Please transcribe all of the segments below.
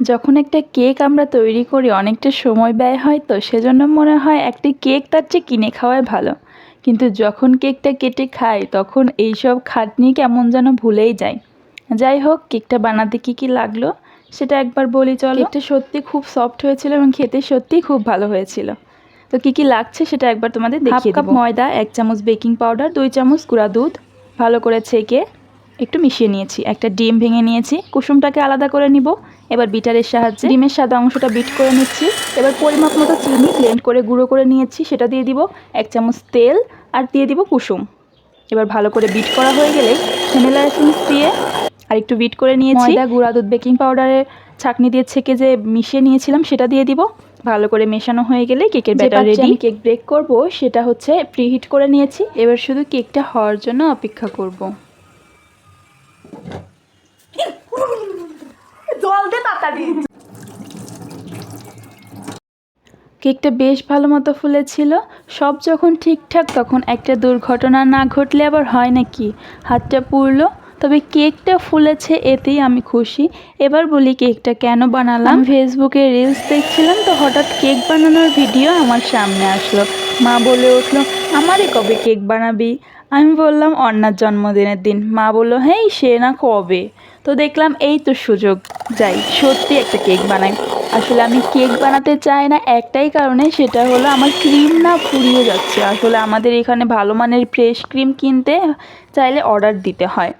যখন একটা কেক আমরা তৈরি করি অনেকটা সময় ব্যয় হয় তো সেজন্য মনে হয় একটি কেক তার চেয়ে কিনে খাওয়াই ভালো। কিন্তু যখন কেকটা কেটে খাই তখন এইসব খাটনি কেমন যেন ভুলেই যায় যাই হোক কেকটা বানাতে কী কী লাগল সেটা একবার বলি চলো। কেকটা সত্যি খুব সফট হয়েছিল এবং খেতে সত্যিই খুব ভালো হয়েছিল। তো কী কী লাগছে সেটা একবার তোমাদের দেখিয়ে কাপ ময়দা এক চামচ বেকিং পাউডার দুই চামচ গুঁড়া দুধ ভালো করে ছেঁকে একটু মিশিয়ে নিয়েছি। একটা ডিম ভেঙে নিয়েছি। কুসুমটাকে আলাদা করে নিব। এবার বিটারের সাহায্যে ডিমের সাদা অংশটা বিট করে নিচ্ছি। এবার পরিমাপ মতো চিনি ব্লেন্ড করে গুঁড়ো করে নিয়েছি সেটা দিয়ে দিব এক চামচ তেল আর দিয়ে দিব কুসুম। এবার ভালো করে বিট করা হয়ে গেলে ভ্যানিলা এসেন্স দিয়ে আর একটু বিট করে নিয়েছি। ময়দা গুঁড়া দুধ বেকিং পাউডারের ছাকনি দিয়ে ছেঁকে যে মিশিয়ে নিয়েছিলাম সেটা দিয়ে দিব। ভালো করে মেশানো হয়ে গেলে কেকের ব্যাটার রেডি কেক ব্রেক করব সেটা হচ্ছে প্রিহিট করে নিয়েছি। এবার শুধু কেকটা হওয়ার জন্য অপেক্ষা করব। কেকটা বেশ ভালো মতো ফুলেছিল। সব যখন ঠিকঠাক তখন একটা দুর্ঘটনা না ঘটলে আবার হয় নাকি? হাতটা পুড়লো, তবে কেকটা ফুলেছে এতেই আমি খুশি। এবার বলি কেকটা কেন বানালাম। ফেসবুকে রিলস দেখছিলাম, তো হঠাৎ কেক বানানোর ভিডিও আমার সামনে আসলো। মা বলে উঠল আমারে কবে কেক বানাবি? আমি বললাম অন্যার জন্মদিনের দিন। মা বলল হ্যাঁ সে না কবে? তো দেখলাম, এই তো সুযোগ। যাই, সত্যি একটা কেক বানাই। আসলে আমি কেক বানাতে চাই না একটাই কারণে সেটা হলো আমার ক্রিম না ফুরিয়ে যাচ্ছে। আসলে আমাদের এখানে ভালো মানের ফ্রেশ ক্রিম কিনতে চাইলে অর্ডার দিতে হয়।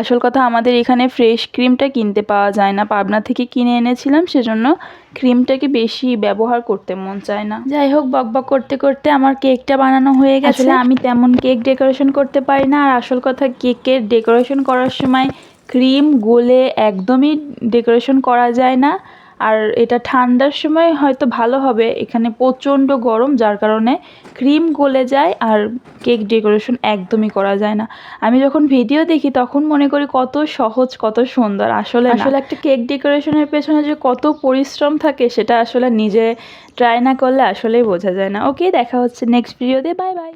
আসল কথা আমাদের এখানে ফ্রেশ ক্রিমটা কিনতে পাওয়া যায় না। পাবনা থেকে কিনে এনেছিলাম সেজন্য ক্রিমটাকে বেশি ব্যবহার করতে মন চায় না। যাই হোক বকবক করতে করতে আমার কেকটা বানানো হয়ে গেছে। আসলে আমি তেমন কেক ডেকোরেশন করতে পারি না। আর আসল কথা কেকের ডেকোরেশন করার সময় ক্রিম গোলে একদমই ডেকোরেশন করা যায় না। আর এটা ঠান্ডার সময় হয়তো ভালো হবে। এখানে প্রচণ্ড গরম, যার কারণে ক্রিম গলে যায় আর কেক ডেকোরেশন একদমই করা যায় না। আমি যখন ভিডিও দেখি তখন মনে করি কত সহজ, কত সুন্দর। আসলে আসলে একটা কেক ডেকোরেশনের পেছনে যে কত পরিশ্রম থাকে সেটা আসলে নিজে ট্রাই না করলে আসলেই বোঝা যায় না। ওকে, দেখা হচ্ছে নেক্সট ভিডিওতে বাই বাই